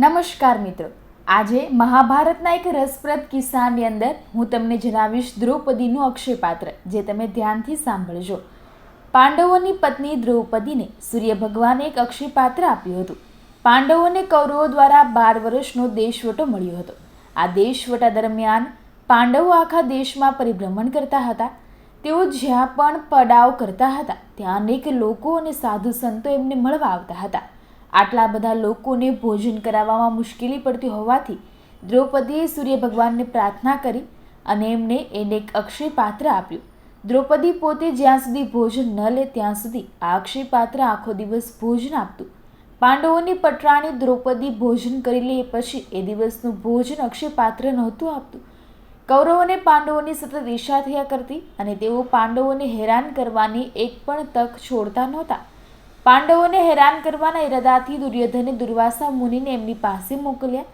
નમસ્કાર મિત્રો. આજે મહાભારતના એક રસપ્રદ કિસ્સાની અંદર હું તમને જણાવીશ દ્રૌપદીનું અક્ષયપાત્ર, જે તમે ધ્યાનથી સાંભળજો. પાંડવોની પત્ની દ્રૌપદીને સૂર્ય ભગવાને એક અક્ષયપાત્ર આપ્યું હતું. પાંડવોને કૌરવો દ્વારા બાર વર્ષનો દેશવટો મળ્યો હતો. આ દેશવટા દરમિયાન પાંડવો આખા દેશમાં પરિભ્રમણ કરતા હતા. તેઓ જ્યાં પણ પડાવ કરતા હતા, ત્યાં અનેક લોકો અને સાધુ સંતો એમને મળવા આવતા હતા. આટલા બધા લોકોને ભોજન કરાવવામાં મુશ્કેલી પડતી હોવાથી દ્રૌપદીએ સૂર્ય ભગવાનને પ્રાર્થના કરી અને એમને એને એક અક્ષય પાત્ર આપ્યું. દ્રૌપદી પોતે જ્યાં સુધી ભોજન ન લે ત્યાં સુધી આ અક્ષય પાત્ર આખો દિવસ ભોજન આપતું. પાંડવોની પટરાણી દ્રૌપદી ભોજન કરી લે પછી એ દિવસનું ભોજન અક્ષય પાત્ર નહોતું આપતું. કૌરવોને પાંડવોની સતત ઈર્ષા થયા કરતી અને તેઓ પાંડવોને હેરાન કરવાની એક પણ તક છોડતા નહોતા. પાંડવોને હેરાન કરવાના ઈરાદાથી દુર્યોધને દુર્વાસા મુનિને એમની પાસે મોકલ્યા.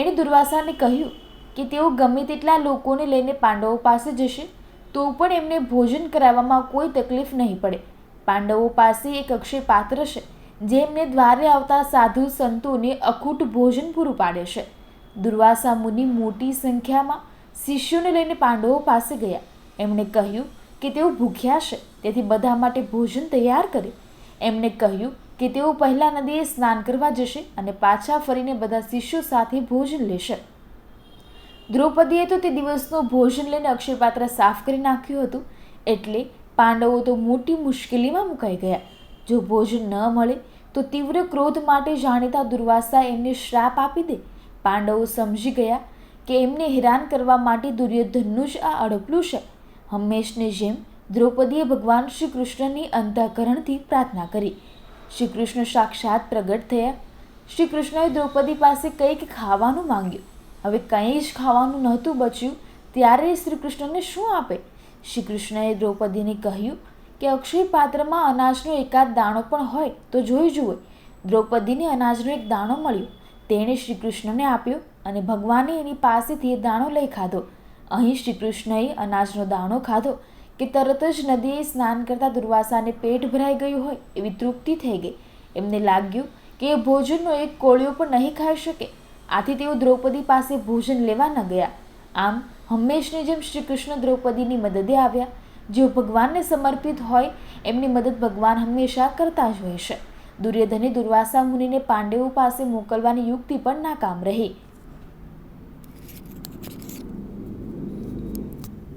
એણે દુર્વાસાને કહ્યું કે તેઓ ગમે તેટલા લોકોને લઈને પાંડવો પાસે જશે, તો પણ એમને ભોજન કરાવવામાં કોઈ તકલીફ નહીં પડે. પાંડવો પાસે એક અક્ષય પાત્ર છે, જે એમને દ્વારે આવતા સાધુ સંતોને અખૂટ ભોજન પૂરું પાડે છે. દુર્વાસા મુનિ મોટી સંખ્યામાં શિષ્યોને લઈને પાંડવો પાસે ગયા. એમણે કહ્યું કે તેઓ ભૂખ્યા છે, તેથી બધા માટે ભોજન તૈયાર કરે. એમણે કહ્યું કે તેઓ પહેલાં નદીએ સ્નાન કરવા જશે અને પાછા ફરીને બધા શિષ્યો સાથે ભોજન લેશે. દ્રૌપદીએ તો તે દિવસનું ભોજન લઈને અક્ષયપાત્ર સાફ કરી નાખ્યું હતું, એટલે પાંડવો તો મોટી મુશ્કેલીમાં મુકાઈ ગયા. જો ભોજન ન મળે, તો તીવ્ર ક્રોધ માટે જાણીતા દુર્વાસા એમને શ્રાપ આપી દે. પાંડવો સમજી ગયા કે એમને હેરાન કરવા માટે દુર્યોધનનું જ આ અડપલું છે. હંમેશની જેમ દ્રૌપદીએ ભગવાન શ્રી કૃષ્ણની અંતઃકરણથી પ્રાર્થના કરી. શ્રી કૃષ્ણ સાક્ષાત પ્રગટ થયા. શ્રી કૃષ્ણએ દ્રૌપદી પાસે કંઈક ખાવાનું માંગ્યું. હવે કંઈ જ ખાવાનું નહોતું બચ્યું, ત્યારે શ્રી કૃષ્ણને શું આપે? શ્રી કૃષ્ણએ દ્રૌપદીને કહ્યું કે અક્ષય પાત્રમાં અનાજનો એકાદ દાણો પણ હોય તો જોઈ જુએ દ્રૌપદીને અનાજનો એક દાણો મળ્યો. તેણે શ્રી કૃષ્ણને આપ્યો અને ભગવાને એની પાસેથી એ દાણો લઈ ખાધો. અહીં શ્રી કૃષ્ણએ અનાજનો દાણો ખાધો. કે તરત જ નદીએ સ્નાન કરતા દુર્વાસાને પેટ ભરાઈ ગયું હોય એવી તૃપ્તિ થઈ ગઈ. એમને લાગ્યું કે એ ભોજનનો એક કોળિયો પણ નહીં ખાઈ શકે. આથી તેઓ દ્રૌપદી પાસે ભોજન લેવા ન ગયા. આમ હંમેશની જેમ શ્રી કૃષ્ણ દ્રૌપદીની મદદે આવ્યા. જેઓ ભગવાનને સમર્પિત હોય, એમની મદદ ભગવાન હંમેશા કરતા જ હોય છે. દુર્યોધને દુર્વાસા મુનિને પાંડવો પાસે મોકલવાની યુક્તિ પણ નાકામ રહી.